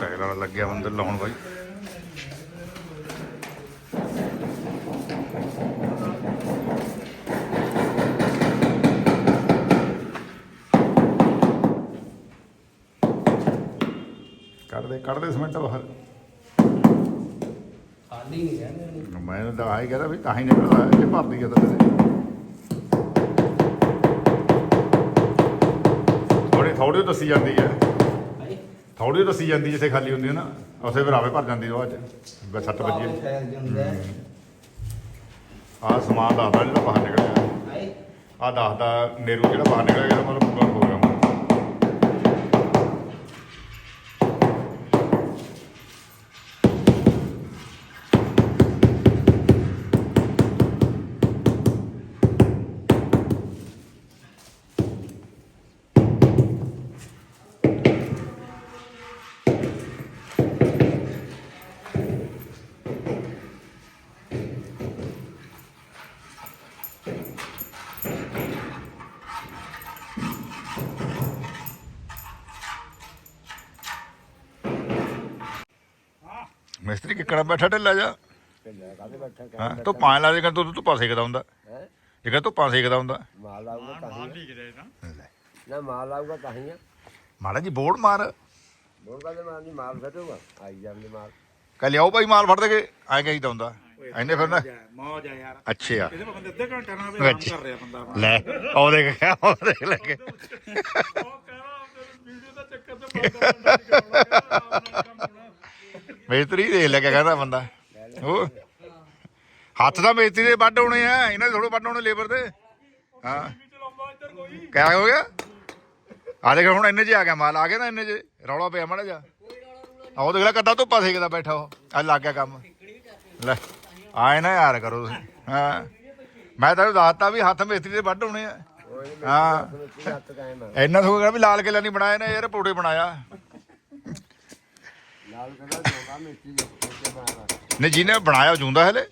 ਟਾਇਰ ਵਾਲਾ ਲੱਗਿਆ ਅੰਦਰ ਲਾਉਣ ਬਾਈ ਕੱਢ ਦੇ ਦੇ ਸਿਮੈਂਟ ਬਾਹਰ। ਖਾਲੀ ਨਹੀਂ ਕਹਿੰਦੇ ਮੈਂ ਤਾਂ ਆਈ ਕਹਿੰਦਾ ਵੀ ਤਾਂ ਹੀ ਨਿਕਲਦਾ ਇਹ ਭਰਦੀ ਜਾਂਦਾ ਤੇਰੇ। ਥੋੜੀ ਥੋੜੀ ਦੱਸੀ ਜਾਂਦੀ ਹੈ। ਥੋੜੀ ਦੱਸੀ ਜਾਂਦੀ ਜਿੱਥੇ ਖਾਲੀ ਹੁੰਦੀ ਹੈ ਨਾ ਉਸੇ ਫਿਰ ਆਵੇ ਭਰ ਜਾਂਦੀ ਉਹ ਅੱਜ। ਬਸ 7 ਵਜੇ। ਆਹ ਸਮਾਨ ਦੱਸਦਾ ਜਿਹੜਾ ਬਾਹਰ ਨਿਕਲਿਆ। ਆਹ ਦੱਸਦਾ ਨੇਰੂ ਜਿਹੜਾ ਬਾਹਰ ਨਿਕਲਿਆ ਇਹਦਾ ਮਤਲਬ ਮਿਸਤਰੀ ਕਿੱਕਣਾ ਬੈਠਾ ਢਿੱਲਾ ਜਾ ਕਿੰਨਾ ਕਾਹਦੇ ਬੈਠਾ ਹਾਂ ਤੂੰ ਪਾਣ ਲਾ ਦੇਗਾ ਤੂੰ ਹੁੰਦਾ। ਹੈ? ਜੇਕਰ ਧੁੱਪਾ ਸੇਕਦਾ ਹੁੰਦਾ। ਮਾਲ ਆਊਗਾ ਤਾਂ ਹੀ ਲੈ, ਨਾ ਮਾਲ ਆਊਗਾ ਤਾਂ ਹੀ ਆ। ਮਾੜਾ ਜੀ ਬੋੜ ਮਾਰ। ਬੋਲ ਕਾਹਦੇ ਮਾਲ ਨਹੀਂ ਮਾਲ ਫਟੂਗਾ। ਆਈ ਜਾਂਦੇ ਮਾਲ। ਕਹ ਲਿਆਓ ਭਾਈ ਮਾਲ ਫੜ ਦੇ ਕੇ। ਐ ਕਹੀਦਾ ਹੁੰਦਾ। ਐਨੇ ਫਿਰ ਨਾ। ਮੌਜ ਆ ਯਾਰ। ਅੱਛਾ। ਇਹਦੇ ਬੰਦੇ ਅੱਧੇ ਘੰਟੇ ਨਾਲ ਵੀ ਆਰਾਮ। ਕਰ ਰਿਹਾ ਬੰਦਾ ਲੈ ਉਹ ਦੇਖ ਉਹ ਦੇਖ ਲੱਗੇ ਉਹ ਕਹਿੰਦਾ ਵੀਡੀਓ ਦਾ ਚੱਕਰ ਤੇ ਬੰਦਾ ਬੰਦਾ ਨਹੀਂ ਕਰਾਉਣਾ ਕਹਿੰਦਾ ਆਰਾਮ ਨਾਲ ਕੰਮ ਹੋਣਾ ਮੇਤਰੀ ਦੇਖ ਲੈ ਕੇ ਕਹਿੰਦਾ ਬੰਦਾ। ਉਹ ਹੱਥ ਦਾ ਮੇਤਰੀ ਦੇ ਵੱਢ ਹੋਣੇ ਆ ਇਹਨਾਂ ਦੇ ਥੋੜੇ ਵੱਢ ਹੋਣੇ ਲੇਬਰ ਦੇ। ਹਾਂ। ਕਿਆ ਹੋ ਗਿਆ? ਆ ਦੇਖ ਹੁਣ ਇੰਨੇ ਚ ਆ ਗਿਆ ਮਾਲ ਆ ਗਿਆ ਨਾ ਇੰਨੇ ਚ ਰੌਲਾ ਪਿਆ ਮਾੜਾ ਜਾ ਆ ਉਹ ਦੇਖ ਲੈ ਕੱਦਾ ਧੁੱਪਾ ਸੇਕਦਾ ਬੈਠਾ ਉਹ। ਆ ਲੱਗ ਗਿਆ ਕੰਮ। ਲੈ ਆਏ ਨਾ ਯਾਰ ਕਰੋ ਤੁਸੀਂ। ਹਾਂ। ਮੈਂ ਤੈਨੂੰ ਦੱਸਤਾ ਵੀ ਹੱਥ ਮੇਤਰੀ ਦੇ ਵੱਢ ਹੋਣੇ ਆ। ਹਾਂ। ਆ। ਇੰਨਾ ਥੋੜਾ ਵੀ ਲਾਲ ਕਿਲਾ ਨਹੀਂ ਬਣਾਇਆ ਨਾ ਯਾਰ ਪੋੜੇ ਬਣਾਇਆ। ਲਾਲ ਕਲਰ ਚੋਗਾ ਮਿੱਟੀ ਦੇ ਉੱਤੇ ਮਾਰਾ ਨੇ ਜਿਹਨੇ ਬਣਾਇਆ ਉਹ ਜੂੰਦਾ ਹਲੇ?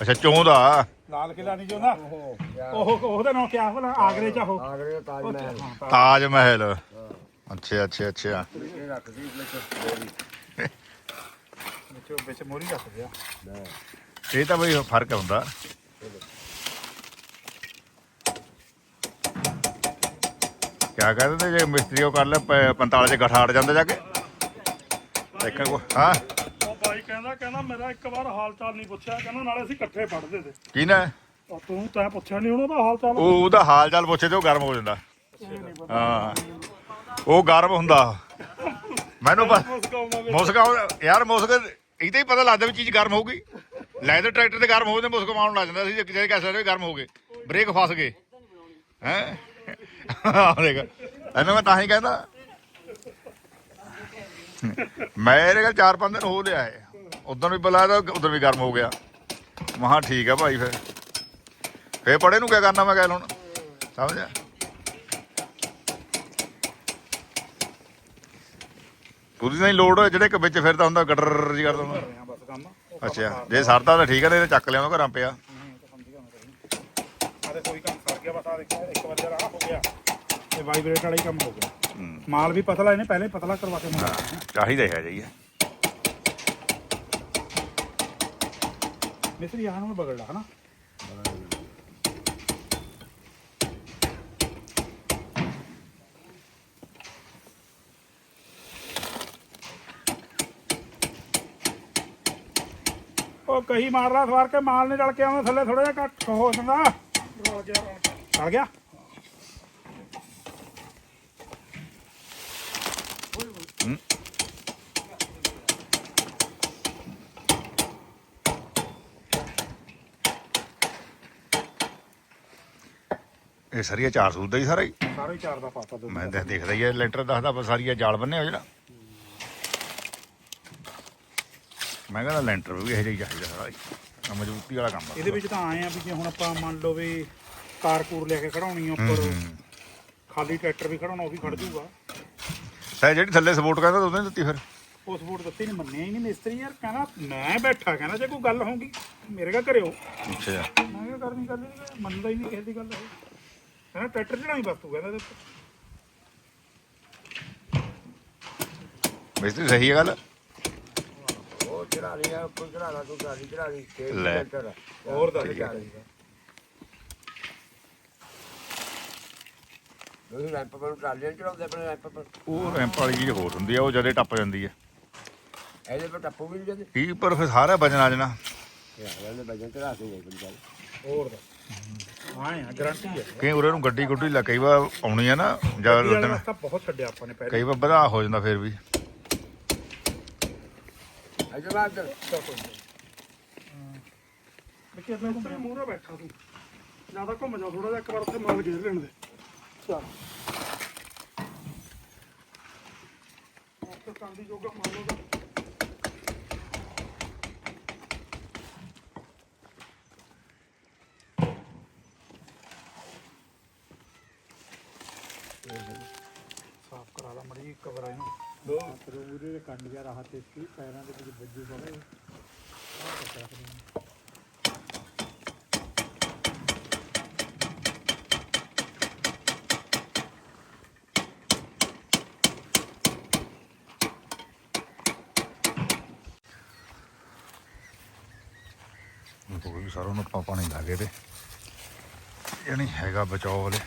ਅੱਛਾ ਚੋਂਦਾ। ਲਾਲ ਕਿਲਾ ਨਹੀਂ ਜੋ ਨਾ ਉਹ ਉਹਦਾ ਨਾਮ ਕਿਆ ਭਲਾ? ਆਗਰੇ ਚ ਉਹ ਆਗਰੇ ਦਾ ਤਾਜ ਮਹਿਲ। ਤਾਜ। ਮਹਿਲ। ਅੱਛਾ ਅੱਛਾ ਅੱਛਾ। ਇਹ ਰੱਖਦੀ ਵਿੱਚ ਵਿੱਚ ਵਿੱਚ ਮੋਰੀ ਰੱਖ ਦਿਆ। ਨਾ ਇਹ ਤਾਂ ਬਈ ਫ਼ਰਕ ਹੁੰਦਾ। ਕਿਆ ਕਹਿੰਦੇ ਤੇ ਜੇ ਮਿਸਤਰੀ ਉਹ ਕਰ ਲੈ 45 ਚ ਗਠਾੜ ਜਾਂਦਾ ਜਾ ਕੇ। ਦੇਖਣ ਕੋ ਹਾਂ। ਉਹ ਬਾਈ ਕਹਿੰਦਾ ਕਹਿੰਦਾ ਮੇਰਾ ਇੱਕ ਵਾਰ ਹਾਲ ਚਾਲ ਨਹੀਂ ਪੁੱਛਿਆ। ਕਹਿੰਦਾ ਨਾਲੇ ਅਸੀਂ ਇਕੱਠੇ ਪੜ੍ਹਦੇ ਤੇ। ਕੀ ਨਾ ਉਹ ਤੂੰ ਤੈਂ ਪੁੱਛਿਆ ਨਹੀਂ ਉਹਦਾ ਹਾਲ ਚਾਲ? ਉਹ ਉਹਦਾ ਹਾਲ ਚਾਲ ਪੁੱਛੇ ਤੇ ਉਹ ਗਰਮ ਹੋ ਜਾਂਦਾ। ਹਾਂ। ਉਹ ਗਰਮ ਹੁੰਦਾ। ਮੈਨੂੰ ਪਤਾ ਮੁਸਕਾਉਣਾ ਯਾਰ ਮੁਸਕ ਇਹ ਤਾਂ ਹੀ ਪਤਾ ਲੱਗਦਾ ਵੀ ਚੀਜ਼ ਗਰਮ ਹੋਊਗੀ। ਲੈਦਰ ਟਰੈਕਟਰ ਤੇ ਗਰਮ ਹੋ ਜਾਂਦੇ ਮੁਸਕ ਮਾਰਨ ਲੱਗ ਜਾਂਦਾ ਸੀ। ਜੇ ਕਹਿ ਸਕਦੇ ਵੀ ਗਰਮ ਹੋ ਗਏ। ਬ੍ਰੇਕ ਫਸ ਗਏ। ਹੈ? ਆ ਦੇਖ। ਇਹਨੂੰ ਮੈਂ ਤਾਂ ਹੀ ਕਹਿੰਦਾ ਮੈਂ ਇਹਦੇ ਕੋਲ ਚਾਰ ਪੰਜ ਦਿਨ ਹੋ ਲਿਆ ਹੈ। ਉਦੋਂ ਵੀ ਬੁਲਾਇਆ ਉਦੋਂ ਵੀ ਗਰਮ ਹੋ ਗਿਆ। ਮਹਾ ਠੀਕ ਆ ਭਾਈ ਫਿਰ। ਫੇਰ ਪੜੇ ਨੂੰ ਕਿਆ ਕਰਨਾ ਮੈਂ ਕਹਿ ਹੁਣ ਸਮਝਿਆ? ਉਹਦੀ ਨਹੀਂ ਲੋੜ ਹੋਏ, ਜਿਹੜੇ ਇੱਕ ਵਿੱਚ ਫਿਰਦਾ ਹੁੰਦਾ, ਗਟਰ ਜੀ ਕਰਦਾ ਹੁੰਦਾ। ਅੱਛਾ, ਜੇ ਸਰਦਾ ਤਾਂ ਠੀਕ ਆ, ਨਹੀਂ ਤੇ ਚੱਕ ਲਿਆਉਂਦਾ ਘਰਾਂ ਪਿਆ। ਕੋਈ ਕੰਮ ਸਰ ਗਿਆ, ਬਸ ਆ ਦੇਖਿਆ ਇੱਕ ਵਾਰ ਜਰਾ ਹੋ ਗਿਆ। ਇਹ ਵਾਈਬ੍ਰੇਟ ਵਾਲਾ ਹੀ ਕੰਮ ਹੋ ਗਿਆ। ਮਾਲ ਵੀ ਪਤਲਾ ਇਹਨੇ ਪਹਿਲੇ ਪਤਲਾ ਕਰਵਾ ਕੇ ਮੰਗਾਇਆ ਹਾਂ, ਚਾਹੀਦਾ ਹੈ ਜਾਈਏ ਮਿਸਰੀ ਆਹ ਨੂੰ ਬਗੜਦਾ ਹਨਾ? ਉਹ ਕਹੀ ਮਾਰਦਾ ਸਵਾਰ ਕੇ ਮਾਲ ਨੇ ਰਲ ਕੇ ਆਉਂਦਾ ਥੱਲੇ ਥੋੜਾ ਜਿਹਾ ਘੱਟ ਹੋ ਜਾਂਦਾ। ਰਲ ਗਿਆ। ਇਹ ਸਰੀਆ ਚਾਰ ਸੂਤ ਦਾ ਹੀ ਸਾਰਾ ਹੀ। ਸਾਰਾ ਚਾਰ ਦਾ ਪਾਤਾ ਮੈਂ ਤਾਂ ਦੇਖਦਾ ਹੀ ਹੈ ਲੈਂਟਰ ਦੱਸਦਾ ਪਰ ਸਾਰੀਆ ਜਾਲ ਬੰਨੇ ਹੋ ਜਿਹੜਾ। ਮੈਂ ਕਹਿੰਦਾ ਲੈਂਟਰ ਵੀ ਇਹ ਜਿਹਾ ਹੀ ਚਾਹੀਦਾ ਸਾਰਾ ਹੀ ਆਹ ਮਜ਼ਬੂਤੀ ਵਾਲਾ ਕੰਮ ਆ ਇਹਦੇ ਵਿੱਚ ਤਾਂ ਆਏ ਆ ਵੀ ਜੇ ਹੁਣ ਆਪਾਂ ਮੰਨ ਲਓ ਵੀ ਕਾਰ ਕੂਰ ਲੈ ਕੇ ਖੜਾਉਣੀ ਆ ਉੱਪਰ। ਖਾਲੀ ਟਰੈਕਟਰ ਵੀ ਖੜਾਉਣਾ ਉਹ ਵੀ ਖੜ ਜਾਊਗਾ। ਤੇ ਜਿਹੜੀ ਥੱਲੇ ਸਪੋਰਟ ਕਰਦਾ ਉਹਨੇ ਦਿੱਤੀ ਫਿਰ। ਉਸ ਵੋਟ ਦਿੱਤੀ ਨਹੀਂ ਮੰਨਿਆ ਹੀ ਨਹੀਂ ਮਿਸਤਰੀ ਯਾਰ ਕਹਿੰਦਾ ਮੈਂ ਬੈਠਾ ਕਹਿੰਦਾ ਜੇ ਕੋਈ ਗੱਲ ਹੋਊਗੀ ਮੇਰੇ ਕਾ ਕਰਿਓ ਅੱਛਾ। ਮੈਂ ਕਿਹਾ ਕਰਨੀ ਗੱਲ ਨਹੀਂ ਮੰਨਦਾ ਹੀ ਨਹੀਂ ਕਿਸੇ ਦੀ ਗੱਲ ਇਹ। ਕਹਿੰਦਾ ਟਰੈਕਟਰ ਚੜਾਈ ਬਸ ਤੂੰ ਕਹਿੰਦਾ ਇਹਦੇ ਉੱਤੇ। ਮਿਸਤਰੀ ਸਹੀ ਹੈ ਗੱਲ? ਉਹ ਚੜਾ ਲਿਆ ਉੱਪਰ ਚੜਾ ਲਾ ਤੂੰ ਗਾੜੀ ਚੜਾ ਲਈ। ਤੇਲ ਲੈ। ਟਰੈਕਟਰ ਹੋਰ ਦੱਸ ਚੜਾ ਲਈ ਉਹ ਰੈਂਪ ਪਰ ਟਰਾਲੀਆਂ ਚੜਾਉਂਦੇ ਆਪਣੇ ਰੈਂਪ ਪਰ। ਉਹ ਰੈਂਪ ਵਾਲੀ ਚੀਜ਼ ਹੋਰ ਹੁੰਦੀ ਆ ਉਹ ਜਦੇ ਟੱਪ ਜਾਂਦੀ ਇਹਦੇ ਪਰ ਟੱਪੂ ਵੀ ਨਹੀਂ ਜਾਂਦੇ। ਕੀ ਪਰ ਫਿਰ ਸਾਰਾ ਵਜਨ ਆ ਜਾਣਾ। ਯਾਰ ਇਹਨੇ ਵਜਨ ਚੜਾ ਕੇ ਜਾਈ ਬੰਦਾ। ਹੋਰ ਦੱਸ। ਹਾਂ ਗਾਰੰਟੀ ਹੈ ਕਈ ਉਰੇ ਨੂੰ ਗੱਡੀ ਗੁੱਡੀ ਲਾ ਕਈ ਵਾਰ ਆਉਣੀ ਆ ਨਾ ਜਾਂ ਲੁੱਟਣ ਰਸਤਾ ਬਹੁਤ ਛੱਡਿਆ ਆਪਾਂ ਨੇ ਪਹਿਲੇ। ਕਈ ਵਾਰ ਵਧਾ ਹੋ ਜਾਂਦਾ ਫਿਰ ਵੀ। ਅਜੇ ਬਾਅਦ ਚੱਲ ਕੋਈ ਨੀ। ਦੇਖੀ ਆਪਣੇ ਕੋਲ ਮੂਹਰੇ ਬੈਠਾ ਤੂੰ। ਜ਼ਿਆਦਾ ਘੁੰਮ ਜਾ ਥੋੜਾ ਜਿਹਾ ਇੱਕ ਵਾਰ ਉੱਥੇ ਮਾਲ ਘੇਰ ਲੈਣ ਦੇ। ਚੱਲ। ਤੇ ਕਾਂਦੀ ਜੋਗਾ ਮਾਲ ਉਹਦਾ। ਸਾਫ਼ ਕਰਾ ਲਾ ਮੜੀ ਇੱਕ ਵਾਰ ਇਹਨੂੰ। ਦੋ ਕਰੂਰੇ ਦੇ ਕੰਡ ਜਾ ਰਹਾ ਤੇ ਸੀ ਪੈਰਾਂ ਦੇ ਵਿੱਚ ਵੱਜੂ ਪਵੇ ਉਹ ਵੀ ਸਾਰਾ ਨੂੰ ਪਾਣੀ ਲਾ ਗਏ ਤੇ। ਯਾਨੀ ਹੈਗਾ ਬਚਾਓ ਵਾਲੇ।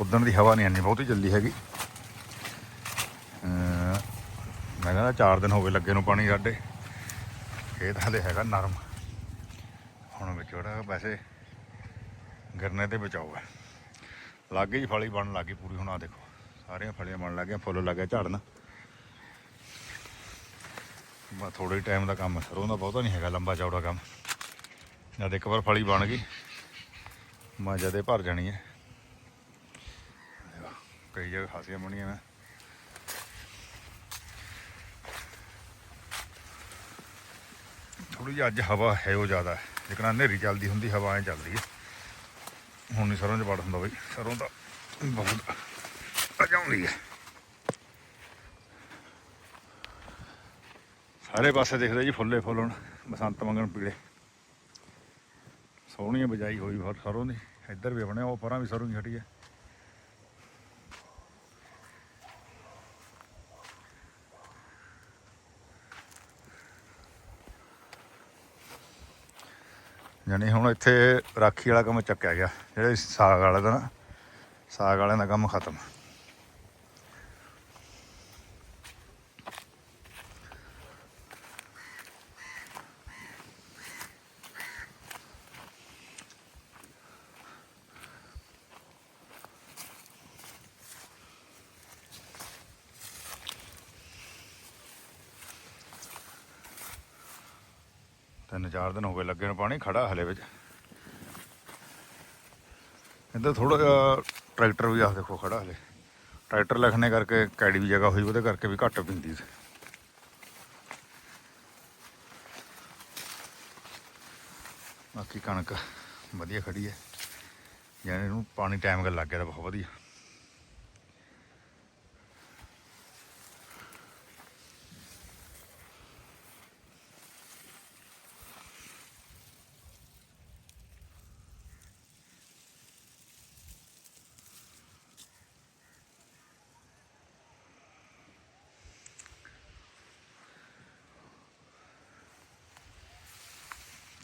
ਉਦਣ ਦੀ ਹਵਾ ਨਹੀਂ ਆਨੀ ਬਹੁਤੀ ਜਲਦੀ ਹੈਗੀ। ਮੈਂ ਕਹਿੰਦਾ 4 ਦਿਨ ਹੋ ਗਏ ਲੱਗੇ ਨੂੰ ਪਾਣੀ ਸਾਡੇ। ਖੇਤ ਹਲੇ ਹੈਗਾ ਨਰਮ। ਹੁਣ ਵਿੱਚ ਜਿਹੜਾ ਵੈਸੇ ਗਰਨੇ ਤੇ ਬਚਾਓ ਹੈ। ਲੱਗ ਗਈ ਫਲੀ ਬਣ, ਲੱਗੀ ਪੂਰੀ। ਹੁਣ ਆ ਦੇਖੋ, ਸਾਰੀਆਂ ਫਲੀਆਂ ਬਣ ਲੱਗੀਆਂ, ਫੁੱਲ ਲੱਗਿਆ ਝੜਨ। ਬਾ ਥੋੜੇ ਟਾਈਮ ਦਾ ਕੰਮ ਹੈ। ਸਰੋਂ ਦਾ ਬਹੁਤਾ ਨਹੀਂ ਹੈਗਾ, ਲੰਬਾ ਚੌੜਾ ਕੰਮ। ਜਦ ਇੱਕ ਵਾਰ ਫਲੀ ਬਣ ਗਈ ਮਾ ਜਦੇ ਭਰ ਜਾਣੀ ਹੈ। ਦੇਖੋ, ਕਈ ਜਗ੍ਹਾ ਖਾਸੀਆਂ ਬਣੀਆਂ ਨੇ ਥੋੜੀ ਜਿਹੀ ਅੱਜ ਹਵਾ ਹੈ ਉਹ ਜ਼ਿਆਦਾ ਹੈ ਜਿਕਣਾ ਹਨੇਰੀ ਚੱਲਦੀ ਹੁੰਦੀ ਹਵਾ ਐ ਚੱਲਦੀ ਹੈ ਹੁਣ ਨਹੀਂ ਸਰੋਂ 'ਚ ਵੜ ਹੁੰਦਾ ਬਈ ਸਰੋਂ ਤਾਂ ਬਹੁਤ ਅਜਾਉਂਦੀ ਹੈ ਸਾਰੇ ਪਾਸੇ ਦੇਖਦੇ ਜੀ ਫੁੱਲੇ ਫੁੱਲ ਹੁਣ ਬਸੰਤ ਮੰਗਣ ਪੀਲੇ। ਸੋਹਣੀ ਬਜਾਈ ਹੋਈ ਫਿਰ ਸਰੋਂ ਦੀ ਇੱਧਰ ਵੀ ਆਪਣੇ ਉਹ ਪਰਾਂ ਵੀ ਸਰੋਂ ਦੀ ਹਟੀ ਹੈ ਜਾਣੀ ਹੁਣ ਇੱਥੇ ਰਾਖੀ ਵਾਲਾ ਕੰਮ ਚੱਕਿਆ ਗਿਆ, ਜਿਹੜੇ ਸਾਗ ਵਾਲੇ ਦਾ ਨਾ, ਸਾਗ ਵਾਲਿਆਂ ਦਾ ਕੰਮ ਖਤਮ। ਤਿੰਨ ਦਿਨ ਹੋ ਗਏ ਲੱਗੇ ਨੂੰ ਪਾਣੀ, ਖੜਾ ਹਲੇ ਵਿੱਚ। ਇੱਧਰ ਥੋੜਾ ਜਿਹਾ ਟਰੈਕਟਰ ਵੀ ਆ, ਦੇਖੋ ਖੜਾ ਹਲੇ। ਟਰੈਕਟਰ ਲਿਖਣੇ ਕਰਕੇ ਕੈੜੀ ਵੀ ਜਗ੍ਹਾ ਹੋਈ, ਉਹਦੇ ਕਰਕੇ ਵੀ ਘੱਟ ਪਿੰਦੀ ਸੀ। ਬਾਕੀ ਕਣਕ ਵਧੀਆ ਖੜੀ ਹੈ। ਯਾਨੀ ਇਹਨੂੰ ਪਾਣੀ ਟਾਈਮ ਕਰ ਲੱਗ ਗਿਆ ਤਾਂ ਬਹੁਤ ਵਧੀਆ।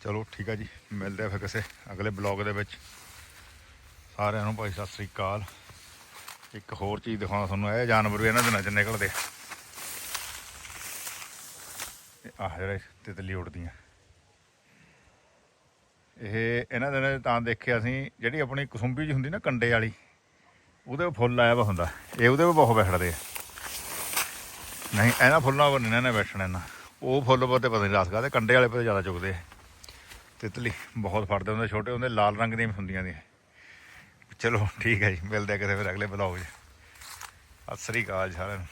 ਚਲੋ ਠੀਕ ਆ ਜੀ, ਮਿਲਦੇ ਆ ਫਿਰ ਕਿਸੇ ਅਗਲੇ ਬਲੌਗ ਦੇ ਵਿੱਚ। ਸਾਰਿਆਂ ਨੂੰ ਭਾਈ ਸਤਿ ਸ੍ਰੀ ਅਕਾਲ। ਇੱਕ ਹੋਰ ਚੀਜ਼ ਦਿਖਾਉਣਾ ਤੁਹਾਨੂੰ, ਇਹ ਜਾਨਵਰ ਵੀ ਇਹਨਾਂ ਦਿਨਾਂ 'ਚ ਨਿਕਲਦੇ ਆਹ ਜਿਹੜੇ ਤਿਤਲੀ ਉੜਦੀਆਂ ਇਹ ਇਹਨਾਂ ਦਿਨਾਂ 'ਚ ਤਾਂ ਦੇਖਿਆ ਅਸੀਂ ਜਿਹੜੀ ਆਪਣੀ ਕਸੁੰਬੀ ਜੀ ਹੁੰਦੀ ਨਾ ਕੰਡੇ ਵਾਲੀ, ਉਹਦੇ ਫੁੱਲ ਆਇਆ ਵਾ ਹੁੰਦਾ। ਇਹ ਉਹਦੇ 'ਤੇ ਬਹੁਤ ਬੈਠਦੇ ਆ। ਨਹੀਂ, ਇਹਨਾਂ ਫੁੱਲਾਂ ਪਰ ਨਹੀਂ ਇਹਨਾਂ ਨੇ ਬੈਠਣਾ ਇਹਨਾਂ। ਉਹ ਫੁੱਲ ਪਰ ਤੇ ਪਤਾ ਨਹੀਂ ਰਸਗਾ ਤੇ ਕੰਡੇ ਵਾਲੇ ਪਰ ਜ਼ਿਆਦਾ ਚੁਗਦੇ ਆ। ਤਿਤਲੀ ਬਹੁਤ ਫੜਦੇ ਹੁੰਦੇ, ਛੋਟੇ ਹੁੰਦੇ, ਲਾਲ ਰੰਗ ਦੀਆਂ ਵੀ ਹੁੰਦੀਆਂ ਨੇ ਚਲੋ, ਠੀਕ ਹੈ ਜੀ, ਮਿਲਦੇ ਆ ਕਿਤੇ ਫਿਰ, ਅਗਲੇ ਬਲੌਗ 'ਚ। ਸਤਿ ਸ੍ਰੀ ਅਕਾਲ ਸਾਰਿਆਂ ਨੂੰ।